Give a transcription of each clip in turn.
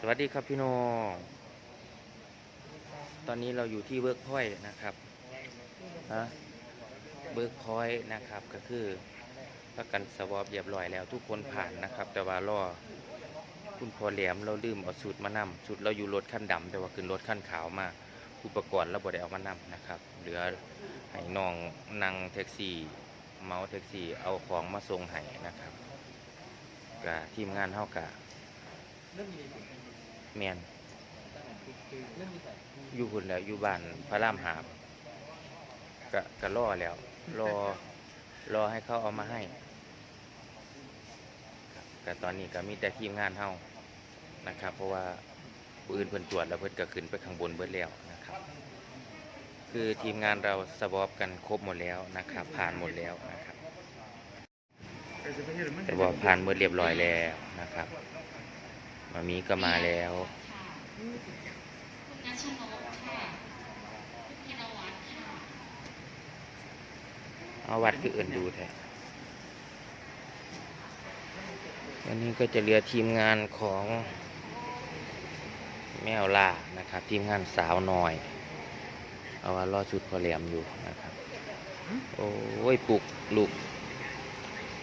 สวัสดีครับพี่น้อง ตอนนี้เราอยู่ที่เวิร์กพอยนะครับฮะเวิร์กพอยนะครับ ก็คือประกันสวอปเรียบร้อยแล้วทุกคนผ่านนะครับ แต่ว่ารอคุณพอแหลมเราลืมเอาสูตรมานำสูตรเราอยู่รถขั้นดำแต่ว่าขึ้นรถขั้นขาวมาอุปกรณ์เราบ่ไดเอามานำนะครับ เหลือให้น้องนั่งแท็กซี่ เมาส์แท็กซี่เอาของมาส่งให้นะครับกับทีมงานเฮากะ เรื่องนี้แมนเรื่องนี้ใส่อยู่หุ่นแล้วอยู่บ้านพระรามหาบกะกะรอแล้ว รอ รอให้เขาเอามาให้ครับแต่ตอนนี้ก็มีแต่ทีมงานเฮานะครับ เพราะว่าผู้อื่นเพิ่นตรวจแล้วเพิ่นก็ขึ้นไปข้างบนเบิดแล้วนะครับ คือทีมงานเราสวอปกันครบหมดแล้วนะครับ ผ่านหมดแล้วนะครับสวอปผ่านหมดเรียบร้อยแล้วนะครับ มามีก็มาแล้วคุณนัชนกค่ะคุณพินวัตค่ะเอาวัดคืออื่นดูแท้อันนี้ก็จะเหลือทีมงานของแมวล่านะครับ ทีมงานสาวน้อย เอาว่ารอชุดพอแหลมอยู่นะครับ โอ้ยปลุกลูก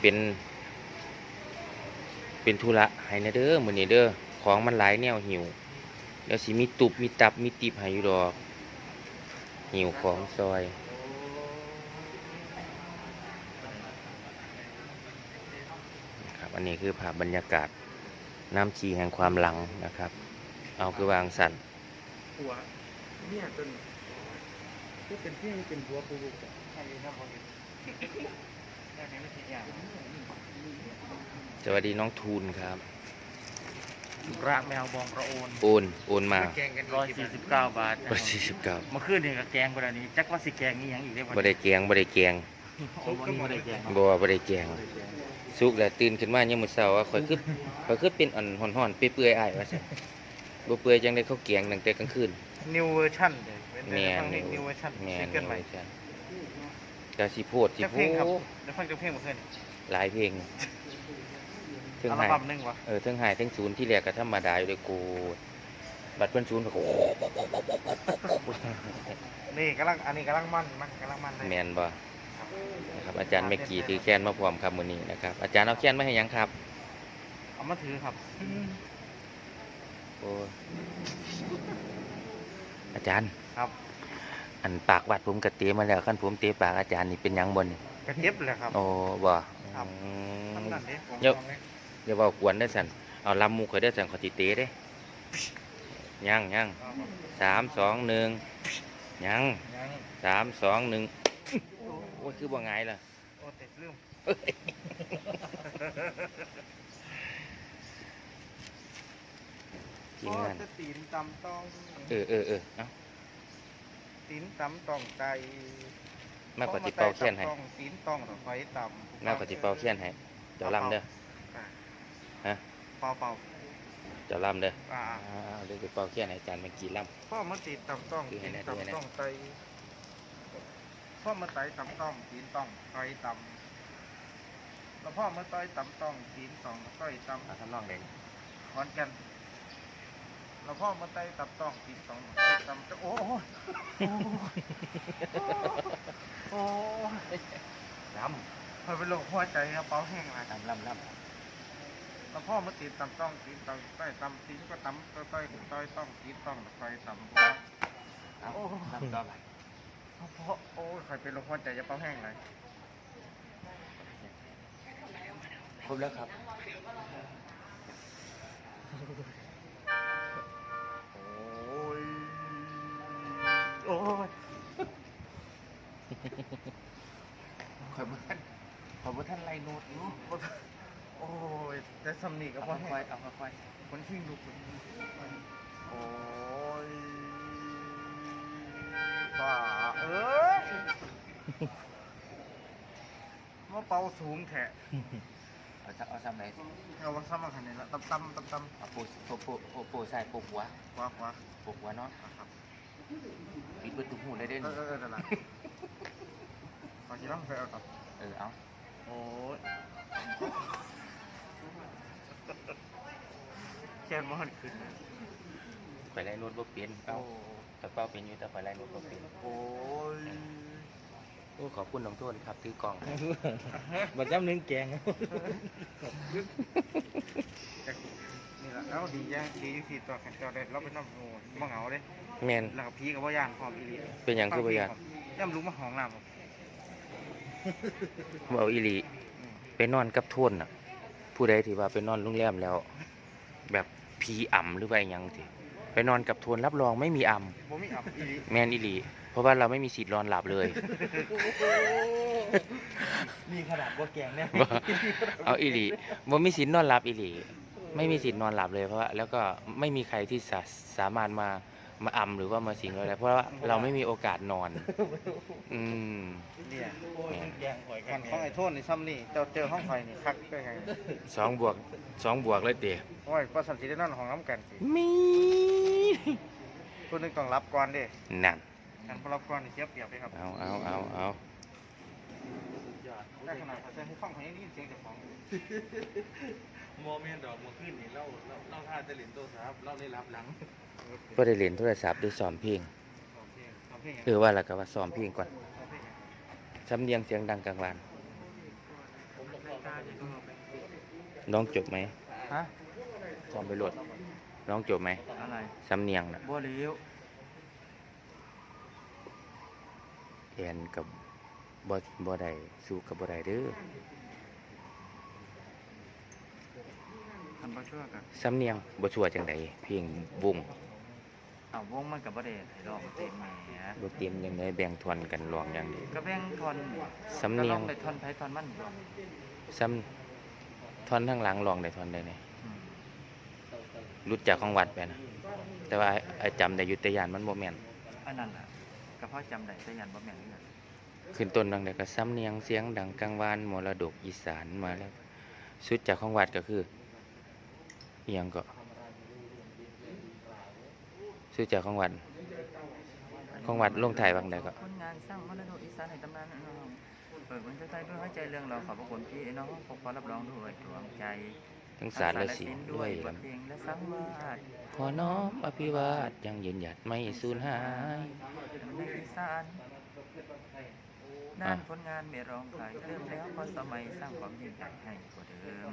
เป็น เป็นธุระให้นะเด้อมื้อนี้เด้อของมันหลายแนวหิวเดี๋ยวสิมีตุบมีตับมีติบให้อยู่ดอก หิวของซอยครับอันนี้คือภาพบรรยากาศน้ำชีแห่งความหลังนะครับ เอาคือวางสันหัวเนี่ยจนก็เป็นเพี่เป็นหัวปูลูกใช่ครับผม สวัสดีน้องทูนครับระแมวบองกระโอนโอนโอนมาแกงกันร้อยสี่สิบเก้าบาทบริสี่สิบเก้าเมื่อคืนนี่ก็แกงกว่านี้จักว่าสิแกงนี่ยังอีกได้บริแกงบริแกงโอ้วันนี้ไม่ได้แกงบัวบริแกงสุกแล้วตื่นขึ้นมาเนี่ยามมือเช้าว่าข่อยคือข่อยคือเป็นอ่อนห่อนๆเปื่อยๆอ้ายว่าซั่นบ่เปื่อยจังได้ข้าวแกงตั้งแต่กลางคืนนิวเวอร์ชันเลยแม่นนิวเวอร์ชันแม่ซินงเกิลใหม่จ้ะกะสิโพดสิจะโพเพลงครับแล้วฟังจะเพลงเมื่อคืนหลายเพลง ถึงอัลหายบั้มหนึงวะเออถึงหายถึงศูนย์ที่แรกก็ธรรมดาอยู่เลยกู บัดเพิ่นศูนย์ก็โอ้โหนี่กำลังอันนี้กำลังมันมันกำลังมันเลยแมนบ่นะครับอาจารย์เมกกี้ถือแค้นมาพร้อมครับมื้อนี้นะครับอาจารย์เอาแค้นมาให้หยังครับเอามาถือครับโอ้อาจารย์ ครับอันปากวัดผมก็เตะมาแล้วคันผมเตะปากอาจารย์นี่เป็นหยังบ่นี่กระเจ็บเลยครับ โอ้บ่ครับ อืม ทำนั่นดิผมเดี๋ยวลองเลย อย่าเว้ากวนได้อสั่นเอาลำหมูข่อยได้อสั่นขอยสิเตะเด้ยังยังเอาครับสามสองหนึ่งยังยังสามสองหนึ่งโอ้ยคือบ่ไงายล่ะโอ้ติดลืมทีมงานโอ้จะตีนตำต้องเออเออเออเอ้าตีนตำต้องใจมากกว่าติเป่าเขียนให้ต้องตีนต้องหรือไฟตำมากกว่าติเป่าเขียนให้เจ้าลำเด้ออะ ฮะ เป่าเป่าเจ้าลำเด้ออ่าอ่าเอาเดี๋ยวติเป่าเขียนให้อาจารย์เมื่อกี้ลพ่อมาตีนตำต้องคือตีให้นแน่คือให้แน่ตำต้องใจพ่อมาไต่ตำต้องตีนต้องไฟตำแล้วพ่อมาต่อยตำต้องตีนต้องต่อยตำำเอาทำนองเด่นขอนแกันแล้วพ่อมาไต่ตำต้องตีนต้องตำจะโอ้โหโอ้ยลพอเป็นโรคหัวใจครับเป้าแห้งเลยำลำลำลแล้วพ่อมาตีนตำต้องตีนตำต้อยตำตีนก็ตำต้อยต้อยต้อยต้องตีนต้องต้อยตำำเอาโอ้ลำต่อไปพ่อโอ้ยใครเป็นโรคหัวใจจะเป้าแห้งเลยครบแล้วครับโอ้ยโอ้ยขอบท่านขอบท่านไลโนดอยู่ โอ้ยแต่สำนีกับเอาพ่อค่แห้อยงๆเอาค่อยคนขี้ลุกโอ้ยฝ่าเอ้ยมาเป่าสูงแทะๆเอาซ้ำเอาซ้ำไหนเอาวังซ้ำมาขันนี้ละตำตำตำตำเอาโปะโปะโปะโปะโปะใส่โปะหัวขวาขวาโปะหัวเนาะครับ ปิดประตูหูเลยเด้อเอนี่อเออเออนั่นแหละขอชิลองไปเอาก่อนเออเอา โอ้ยแขนมอนขึ้นนะไปไล่รถบ่เป็นโอ้เป้าแต่เป้าเป็นอยู่แต่ไปไล่รถบ่เป็นโอ้ยโอ้ขอบคุณน้องโทษครับถือกล่องบัดจำนึงแกงนี่ละแล้วดีอย่างดีที่ตัวขันเจ้าได้เราไปนำโอ้บ่เหงาเด้แม่นแล้วก็พีกับว่าย่านพร้อมอีหลีเป็นหยังคือบ่ย่านย่ำรู้มาห้องน้ำ ครับบ่เอาอีหลีอืมไปนอนกับโทนน่ะ ผู้ใดที่ว่าไปนอนโรงแรมแล้ว แบบผีอ่ำหรือว่าอิหยังสิไปนอนกับโทนรับรองไม่มีอ่บ่มีอับอีหลีำแม่นอีหลี เพราะว่าเราไม่มีสิทธิ์นอนหลับเลยมีขนาดว่าแกงเนี่ยบ่ เอาอีหลีบ่มีสิทธิ์นอนหลับอีหลี ไม่มีสิทธิ์นอนหลับเลยเพราะว่าแล้วก็ไม่มีใครที่สาสามารถมา มาอ่ำหรือว่ามาสิงเราได้เพราะว่าเราไม่มีโอกาสนอน อืมเนี่ยโอ้ยแกงหอยกันของไอ้โทษนี่ซ้ำนี่เจ้าเจอห้องไฟนี่คักได้ไงสองบวกสองบวกเลยเตะโอ้ยก็สันสิได้นอนห้องน้ำกันสิมีคนหนึงต้องรับก่อนเด้นั่นกันพอรับก่อนนี่เสียเปรียบเลยครับ เอาเอาเอาเอาได้ขนาดเขาจะให้ฟังเขายังได้ยินเสียงเจ้าของ โมเมนต์ดอกมาขึ้นนี่เราเราเราท่าจะเล่นโทรศัพท์เราได้รับหลังบ่ได้เล่นโทรศัพท์หรือซ้อมเพลงโอเคทำเพลงยังเออว่าแล้วก็ว่าซ้อมเพลงก่อนทำเพลงยังสำเนียงเสียงดังกลางวันรายการอยู่ตรงนั้นน้องจบไหมฮะซ้อมไปโหลดน้องจบไหมอะไรสำเนียงน่ะบัวเลี้ยวแอนกับบ่บ่ได้สู้กับบ่ได้เด้อ ทำประช่วยกันสำเนียงบ่ชั่วจังไดเพลงวงเอาวงมันกับประเด็นให้ลองเต็มแหมบ่เตรียมจังไดแบ่งทอนกันร้องอย่างดีก็แบ่งทอนสำเนียงก็ลอได้ทอนไผทอนมันลองซ้ำท่อนข้างหลังร้องได้ท่อนได้นี่อืมรู้จักของวัดไปนะแต่ว่าไอ้จำได้อยู่แต่ยานมันบ่แม่นอันนั้นล่ะก็เพราะจำได้แต่ยันบ่แม่นนี่แหละขึ้นต้นดังใดก็สำเนียงเสียงดังกลางวานมรดกอีสานมาแล้วสุดจากของวัดก็คือ อิหยังก็สุดจากของวัดของวัดลงถ่ายบางใดก็ผลงานสร้างมรดกอีสานให้ตำนานน้องเปิดบนใจด้วยหัวใจเรื่องเราขอบพระคุณพี่น้องพบขอรับรองด้วยดวงใจทั้งศาสตร์และศิลป์ด้วยบลทเพลงและสังวาสำขอน้อมอภิวาทยังยืนหยัดไม่สูญหายในอีสาน ด้านผลงานไม่รองใครเริ่มแล้วพอสมัยสร้างความยิ่งใหญ่ให้กว่าเดิม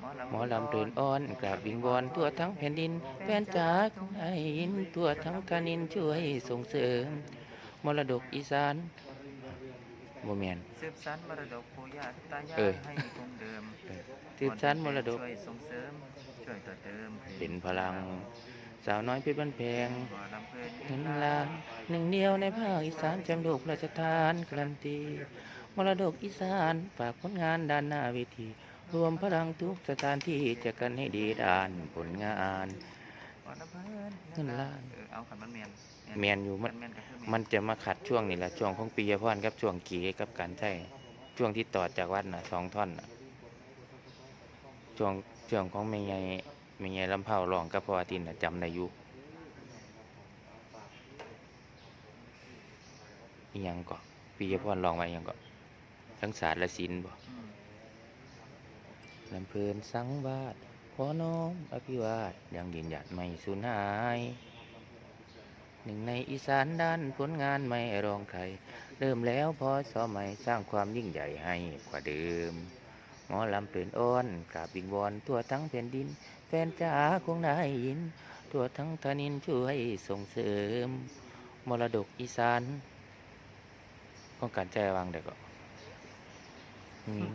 หมอลำหมอลำเตือนอ้อนกราบวิงวอนทั่วทั้งแผ่นดินแฟนจ๋าของไอ้ยินทั่วทั้งคานินช่วยส่งเสริม มรดกอีสานบ่แม่นสืบสานมรดกปู่ย่าตายาเออยให้คงเดิมสืบสานมรดกช่วยส่งเสริมช่วยต่อเติมเป็นพลัง สาวน้อยเพชรบ้านแพงบ่ลำเพลินเงินล้านหนึ่งเดียวในภาคอีสานจำโลกราชทานการันตีมรดกอีสานฝากผลงานด้านหน้าเวที รวมพลังทุกสถานที่จะกันให้ดีด้านผลงานบ่ลำเพลินเงินล้านเออเอาขันมันเมียนแมนอยู่มันแมนก็คือมันจะมาขัดช่วงนี่แหละช่วงของปียพรกับช่วงเกีกับการใช้ช่วงที่ต่อจากวัดน่ะสองท่อนน่ะช่วงช่วงของแม่ใหญ่แม่ใหญ่ลำเผารองกับพ่ออาทินจำได้อยู่อียังก็ปียพรร้องไว้ยังก็ทั้งศาสตร์และศิลป์บ่ลำเพลินสังวาสขอน้อมอภิวาทยังยืนหยัดไม่สูญหาย หนึ่งในอีสานด้านผลงานไม่รองใคร เริ่มแล้วพอสอใหม่สร้างความยิ่งใหญ่ให้กว่าเดิม หมอลำเปลี่ยนอ้อนกราบวิงวอนทั่วทั้งแผ่นดิน ฟนจ๋าคงได้ยินทั่วทั้งทนินช่วยส่งเสริม มรดกอีสานต้องการใจวางเด็กก็อืม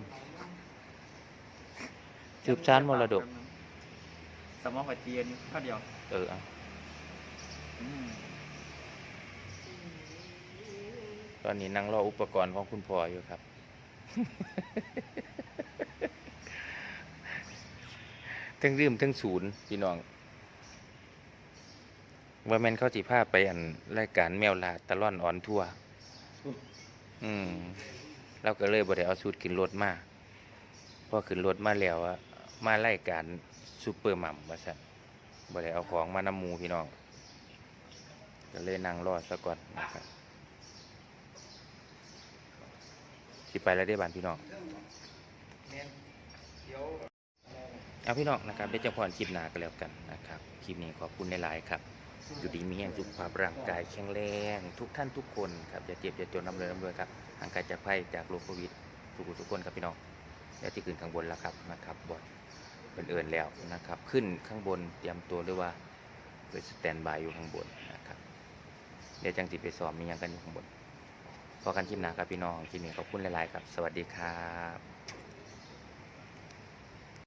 สืบสานมรดก สมองไฟเตียนข้าวเดียว เออเอาอืมตอนนี้นั่งรออุปกรณ์ของคุณพ่ออยู่ครับ ทั้งริมทั้งศูนย์พี่น้อง ว่าแม่นเขาสิพาไปอันรายการแมวลาตะล่อนออนทัวร์อืมเราก็เลยบ่ได้เอาสูตรขึ้นรถมาพอขึ้นรถมาแล้วอะมารายการซูเปอร์มัมว่าซั่นบ่ได้เอาของมานำหมูพี่น้อง ก็เลยนั่งรอซะก่อนนะครับสิไปแล้วได้อบานพี่น้อง เอาพี่น้องนะครับเดี๋ยวจะพรคลิปหน้ากันแล้วกันนะครับคลิปนี้ขอบคุณในหลายๆครับอยู่ดีมีแห่งสุขภาพร่างกายแข็งแรงทุกท่านทุกคนครับอย่าเจ็บอย่าจนน้ำเลยน้ำเลยครับห่างไกลจากภัยจากโรคโควิดทุกทุกคนครับพี่น้องเดี๋ยวที่ขึ้นข้างบนแล้วครับนะครับบอดเป็นเอินแล้วนะครับ ขึ้นข้างบนเตรียมตัวหรือว่าไปสแตนบายอยู่ข้างบนนะครับเดี๋ยวจังสิไปซ้อมมีหยังกันอยู่ข้างบนพอกันคลิปหน้าครับพี่น้องคลิปนี้ขอบคุณหลายๆครับ สวัสดีครับ